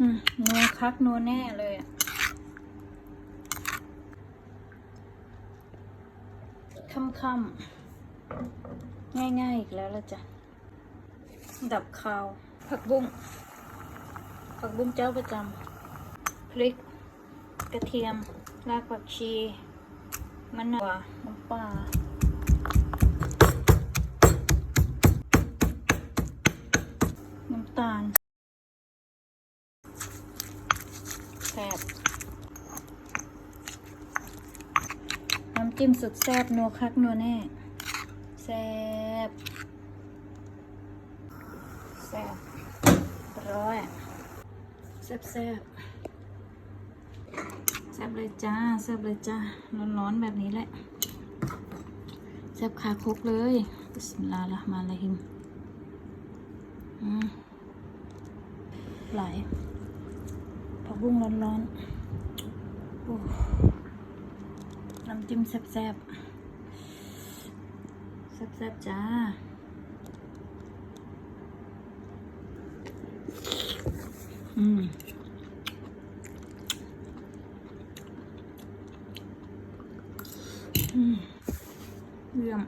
นัวคักนัวแน่เลยอะค่ำๆง่าย ๆ อีกแล้วละจ้ะ ดับคาว ผักบุ้ง ผักบุ้งเจ้าประจำ พริก กระเทียม รากผักชี มะนาวน้ำปลาน้ำตาล แซ่บน้ำจิ้มสุดแซ่บนัวคักนัวแน่ แซ่บแซ่บร้อยแซ่บแซ่บแซ่บเลยจ้าแซ่บเลยจ้าร้อนๆแบบนี้แหละแซ่บคาคุกเลยบิสมิลลาห์ละห์มานิรเราะฮิมอืมไหล ผักบุ้งร้อนๆน้ำจิ้มแซ่บแซบแซบแซ่บๆ จ้า อืมอืมเยี่ยม